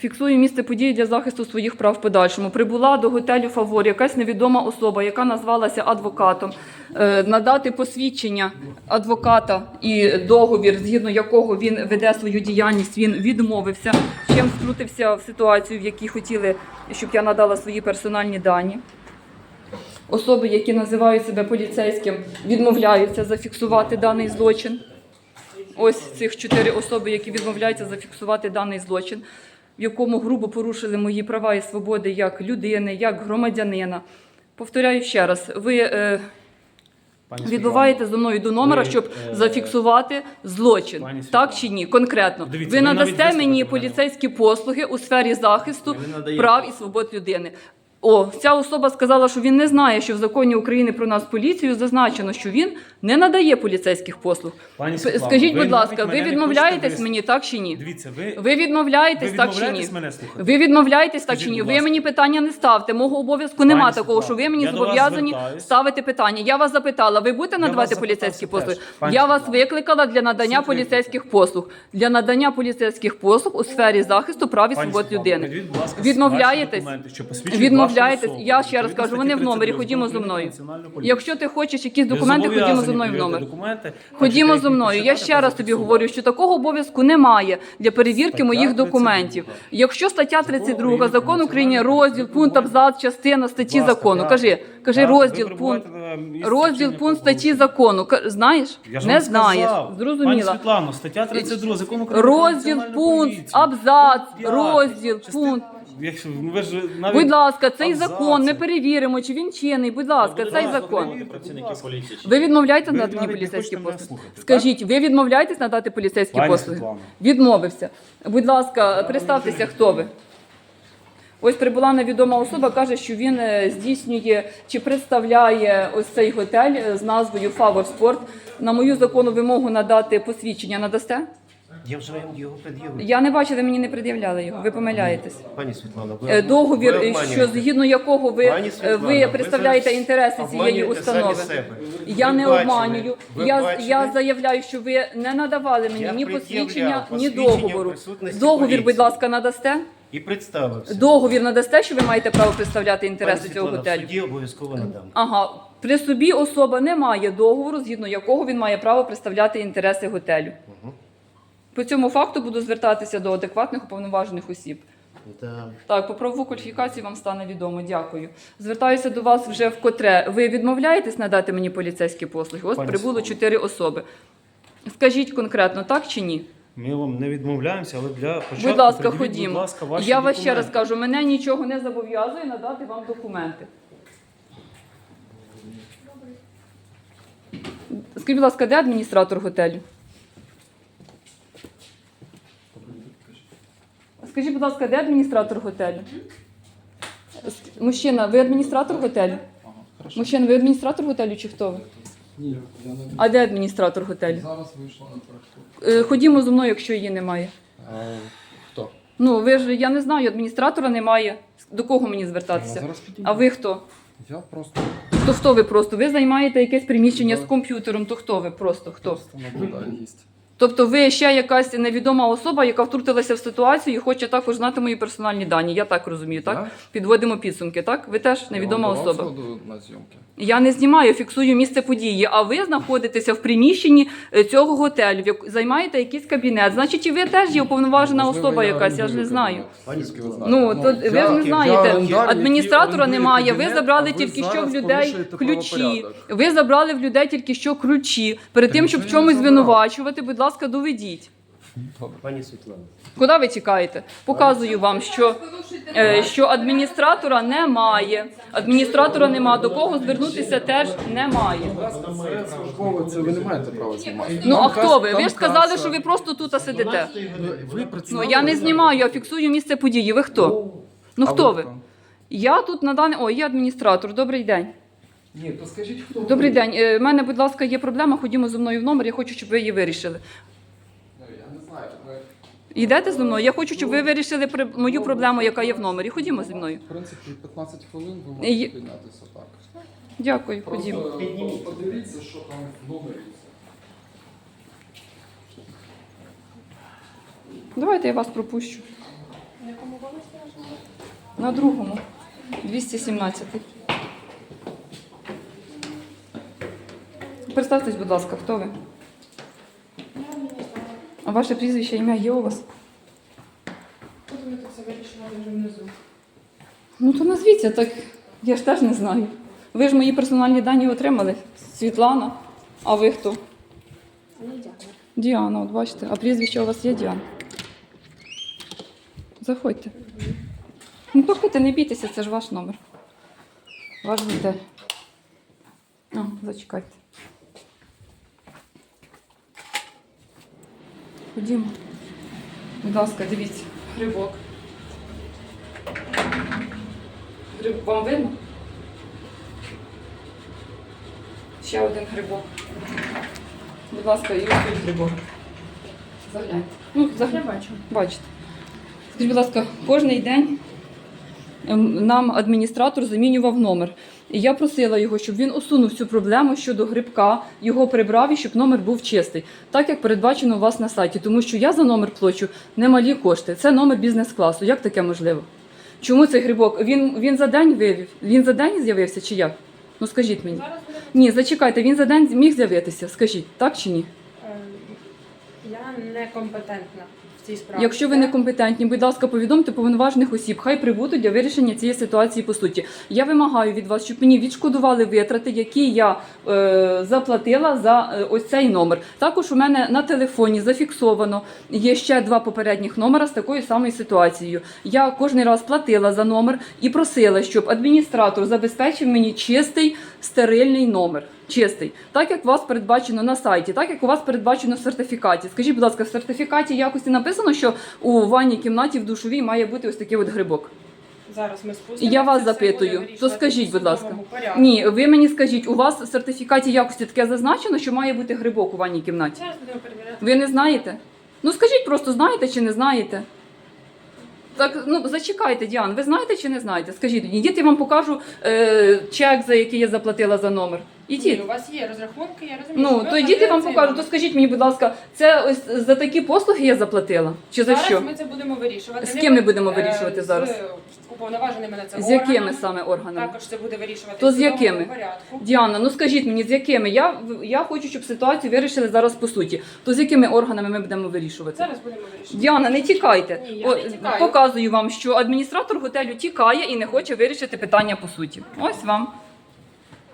Фіксую місце події для захисту своїх прав в подальшому. Прибула до готелю Фавор якась невідома особа, яка назвалася адвокатом, е, надати посвідчення адвоката і договір, згідно якого він веде свою діяльність. Він відмовився, чим втрутився в ситуацію, в якій хотіли, щоб я надала свої персональні дані. Особи, які називають себе поліцейським, відмовляються зафіксувати даний злочин. Ось цих чотири особи, які відмовляються зафіксувати даний злочин, в якому грубо порушили мої права і свободи як людини, як громадянина. Повторяю ще раз, ви е, Пані відбуваєте зі мною до номера, ви, щоб е, зафіксувати злочин. пані Так чи ні? Конкретно. дивіться, ви надасте мені поліцейські послуги у сфері захисту прав і свобод людини. О, ця особа сказала, що він не знає, що в законі України про нас поліцію зазначено, що він не надає поліцейських послуг. Пані Світлано, Скажіть, ви будь ласка, ви мене не відмовляєтесь хочете мені так чи ні? Дивіться, ви, Ви відмовляєтесь ви так чи ні? відмовляєтесь мене слухати? Ви відмовляєтесь так Скажіть, чи ні? будь Ви ласка. мені питання не ставте. Мого обов'язку нема Пані такого, що ви мені я до вас зобов'язані звертаюсь. ставити питання. Я вас запитала, ви будете надавати вас поліцейські запитався послуги? теж. Пані Я вас викликала для надання Всіх поліцейських послуг. Для надання поліцейських послуг у сфері захисту прав і свобод людини. підведіть, будь ласка, Відмовляєтесь? документи, що посвідчують Відмовляєтесь. вашу особу. Я ще раз кажу, вони в номері. Ходімо зі мною. Якщо ти хочеш якісь документи, ходімо зі мною в номер. Ходімо зі мною. Я ще раз тобі говорю, що такого обов'язку немає для перевірки моїх документів. Якщо стаття 32, України закон України, розділ, пункт, абзац, частина статті закону. Кажи, кажи розділ, пункт. Розділ, пункт статті закону. Знаєш? Не знаєш. Зрозуміла. Світлано, стаття 32 закону України Розділ, пункт, абзац, розділ, пункт. Якщо ну, ви ж навіть Будь ласка, цей абзаци. закон ми перевіримо, чи він чинний. Будь ласка, Будь цей закон. поліції. Ви відмовляєте Ви надати мені навіть не поліцейські хочете мене послуги? слухати, Скажіть, ви відмовляєтесь надати поліцейські Пані послуги? Світлано. Відмовився. Будь ласка, представтеся, хто ви. Ось прибула невідома особа, каже, що він е, здійснює чи представляє ось цей готель е, з назвою Favor Sport. На мою законну вимогу надати посвідчення надасте? Я вже вам його пред'явив. Я не бачила, мені не пред'являли його. Ви помиляєтесь. Пані Світлана, ви Е, Договір, ви обманюєте. що згідно якого ви, Пані е, Світлана, ви представляєте зараз інтереси цієї обманюєте самі установи. себе. Я Ви не бачили, обманюю. ви Я, бачили? я заявляю, що ви не надавали мені Я ні пред'являв посвідчення, ні посвідчення договору. присутності Договір, будь поліції. ласка, надасте. І представився. Договір надасте, що ви маєте право представляти інтереси цього Світлана, в готелю. суді обов'язково надам. Ага, при собі особа не має договору, згідно якого він має право представляти інтереси готелю. По цьому факту буду звертатися до адекватних уповноважених осіб. Так, по правову кваліфікацію вам стане відомо. Дякую. Звертаюся до вас вже вкотре. Ви відмовляєтесь надати мені поліцейські послуги? Ось Пані прибуло Світлана. чотири особи. Скажіть конкретно, так чи ні? Ми вам не відмовляємося, але для початку Будь ласка, пред'явіть, ходімо. Будь ласка, ваші Я вас ще документи. раз кажу, мене нічого не зобов'язує надати вам документи. Скажіть, будь ласка, де адміністратор готелю? Скажіть, будь ласка, де адміністратор готелю? Мужчина, ви адміністратор готелю? Мужчина, ви адміністратор готелю чи хто ви? Ні, я не А де адміністратор готелю? зараз вийшла на практику. Е, Ходімо зі мною, якщо її немає. А, хто? Ну, ви ж я не знаю, адміністратора немає. До кого мені звертатися? зараз підійду. А ви хто? Я просто, То хто ви просто? Ви займаєте якесь приміщення з комп'ютером, то хто ви просто? Хто? просто наблюдаю гість. Тобто ви ще якась невідома особа, яка втрутилася в ситуацію і хоче також знати мої персональні дані. Я так розумію, так? Я? Підводимо підсумки, так? Ви теж невідома Я вам особа. згоду на зйомки. Я не знімаю, фіксую місце події. А ви знаходитеся в приміщенні е, цього готелю, в яку- займаєте якийсь кабінет. Значить, і ви теж є уповноважена Можливо, особа якась, я ж не знаю. Пані Світлана. Ну, то ви ж не знаєте, орендар, адміністратора який немає. орендує Ви забрали кабінет, тільки що в зараз людей порушуєте ключі. правопорядок. Ви забрали в людей тільки що ключі. Перед тим, щоб в нічого я не чомусь забрав. звинувачувати, будь ласка, доведіть. Пані Світлана, Куди ви тікаєте? Показую вам, що, е, що адміністратора немає. Адміністратора немає. До кого звернутися теж немає. Це службове, це ви не маєте права знімати. Ну а хто ви? Ви ж сказали, що ви просто тут сидите. Ви Ну я не знімаю, я фіксую місце події. Ви хто? Ну хто ви? Я тут на даний. О, є адміністратор. Добрий день. Ні, то скажіть, хто ви? Добрий день. Е, У мене, будь ласка, є проблема. Ходімо зі мною в номер. Я хочу, щоб ви її вирішили. Ну, Я не знаю. ми- Йдете зі мною? Я хочу, щоб ви вирішили при- мою проблему, яка є в номері. Ходімо зі мною. В принципі, 15 хвилин ви Є- можете піднятися так. Дякую, ходімо. Просто подивіться, що там в номері. Давайте я вас пропущу. На якому? На другому. 217. Представтесь, будь ласка, хто ви? А ваше прізвище, ім'я є у вас? Тут все вирішувати вже внизу. Ну то назвіться, так я ж теж не знаю. Ви ж мої персональні дані отримали. Світлана. А ви хто? Дякую. Діана, от бачите. А прізвище у вас є Діана. Заходьте. Ну, проходьте, не бійтеся, це ж ваш номер. Ваш готель. О, зачекайте. Ходімо. Будь ласка, дивіться, грибок. Гриб вам видно? Ще один грибок. Будь ласка, і ось тут грибок. Загляньте. Ну, загляньте. бачу. Бачите. Скажіть, будь ласка, кожний день ем, нам адміністратор замінював номер. І я просила його, щоб він усунув цю проблему щодо грибка, його прибрав і щоб номер був чистий, так як передбачено у вас на сайті. Тому що я за номер плачу немалі кошти. Це номер бізнес-класу. Як таке можливо? Чому цей грибок? Він, він за день вивів? Він за день з'явився чи як? Ну скажіть мені. Ні, зачекайте, він за день міг з'явитися. Скажіть, так чи ні? Ем, я некомпетентна в цій справі. Якщо ви Це- некомпетентні, будь ласка, повідомте повноважених осіб, хай прибудуть для вирішення цієї ситуації по суті. Я вимагаю від вас, щоб мені відшкодували витрати, які я е, заплатила за е, ось цей номер. Також у мене на телефоні зафіксовано є ще два попередніх номера з такою самою ситуацією. Я кожен раз платила за номер і просила, щоб адміністратор забезпечив мені чистий стерильний номер. Чистий, так як у вас передбачено на сайті, так як у вас передбачено в сертифікаті. Скажіть, будь ласка, в сертифікаті якості написано, що у ванній кімнаті в душовій має бути ось такий от грибок. Зараз ми спустимо. я вас запитую, то скажіть, будь ласка. Ні, ви мені скажіть, у вас в сертифікаті якості таке зазначено, що має бути грибок у ванній кімнаті. Зараз будемо перевіряти. Ви не знаєте? Ну скажіть просто, знаєте чи не знаєте? Так, ну зачекайте, Діан, ви знаєте чи не знаєте? Скажіть ідіть, я вам покажу е, чек, за який я заплатила за номер. Ідіть. Ні, у вас є розрахунки, я розумію. Ну, що ви то йдіть, я вам покажу. То скажіть мені, будь ласка, це ось за такі послуги я заплатила? Чи за Зараз що? ми це будемо вирішувати. З ким ми будемо е, вирішувати з зараз? уповноваженими на це З якими органами. саме органами? Також це буде вирішувати То в з судовому якими? порядку. Діана, ну скажіть мені, з якими? Я, я хочу, щоб ситуацію вирішили зараз по суті. То з якими органами ми будемо вирішувати? Зараз будемо вирішувати. Діана, не тікайте. Ні, я не тікаю. Показую вам, що адміністратор готелю тікає і не хоче вирішити питання по суті. Ось вам.